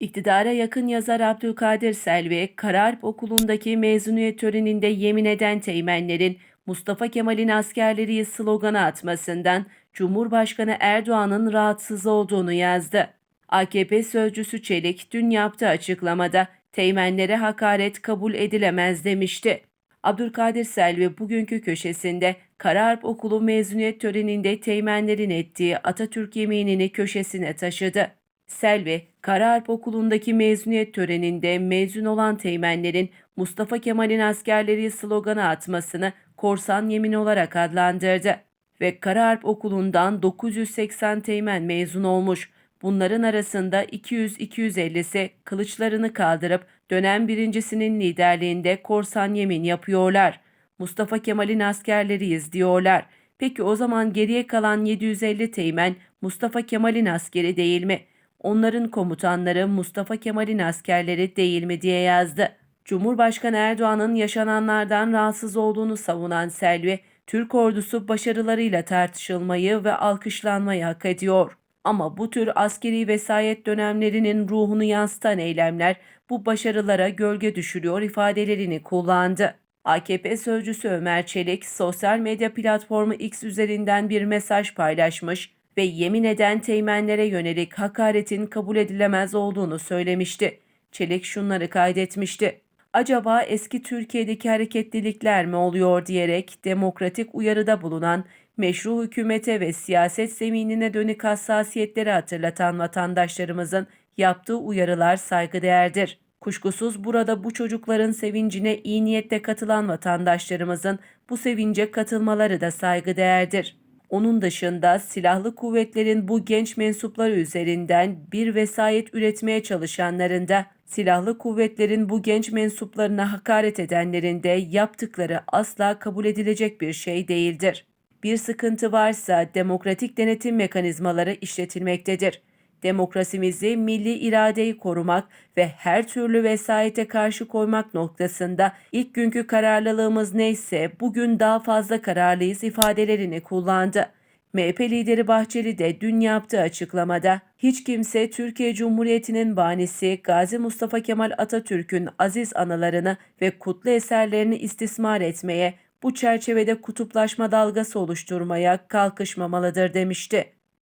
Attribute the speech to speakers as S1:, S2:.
S1: İktidara yakın yazar Abdülkadir Selvi, Kararp Okulu'ndaki mezuniyet töreninde yemin eden teğmenlerin Mustafa Kemal'in askerleri sloganı atmasından Cumhurbaşkanı Erdoğan'ın rahatsız olduğunu yazdı. AKP sözcüsü Çelik dün yaptığı açıklamada teğmenlere hakaret kabul edilemez demişti. Abdülkadir Selvi bugünkü köşesinde Kararp Okulu mezuniyet töreninde teğmenlerin ettiği Atatürk yeminini köşesine taşıdı. Selvi, Karaharp Okulu'ndaki mezuniyet töreninde mezun olan teğmenlerin Mustafa Kemal'in askerleri sloganı atmasını korsan yemin olarak adlandırdı. Ve Karaharp Okulu'ndan 980 teğmen mezun olmuş. Bunların arasında 200-250'si kılıçlarını kaldırıp dönem birincisinin liderliğinde korsan yemin yapıyorlar. Mustafa Kemal'in askerleriyiz diyorlar. Peki o zaman geriye kalan 750 teğmen Mustafa Kemal'in askeri değil mi? Onların komutanları Mustafa Kemal'in askerleri değil mi diye yazdı. Cumhurbaşkanı Erdoğan'ın yaşananlardan rahatsız olduğunu savunan Selvi, Türk ordusu başarılarıyla tartışılmayı ve alkışlanmayı hak ediyor. Ama bu tür askeri vesayet dönemlerinin ruhunu yansıtan eylemler bu başarılara gölge düşürüyor ifadelerini kullandı. AKP sözcüsü Ömer Çelik sosyal medya platformu X üzerinden bir mesaj paylaşmış ve yemin eden teğmenlere yönelik hakaretin kabul edilemez olduğunu söylemişti. Çelik şunları kaydetmişti. Acaba eski Türkiye'deki hareketlilikler mi oluyor diyerek demokratik uyarıda bulunan meşru hükümete ve siyaset zeminine dönük hassasiyetleri hatırlatan vatandaşlarımızın yaptığı uyarılar saygıdeğerdir. Kuşkusuz burada bu çocukların sevincine iyi niyetle katılan vatandaşlarımızın bu sevince katılmaları da saygıdeğerdir. Onun dışında silahlı kuvvetlerin bu genç mensupları üzerinden bir vesayet üretmeye çalışanların da silahlı kuvvetlerin bu genç mensuplarına hakaret edenlerin de yaptıkları asla kabul edilecek bir şey değildir. Bir sıkıntı varsa demokratik denetim mekanizmaları işletilmektedir demokrasimizi, milli iradeyi korumak ve her türlü vesayete karşı koymak noktasında ilk günkü kararlılığımız neyse bugün daha fazla kararlıyız ifadelerini kullandı. MHP lideri Bahçeli de dün yaptığı açıklamada hiç kimse Türkiye Cumhuriyeti'nin banisi Gazi Mustafa Kemal Atatürk'ün aziz anılarını ve kutlu eserlerini istismar etmeye, bu çerçevede kutuplaşma dalgası oluşturmaya kalkışmamalıdır demişti.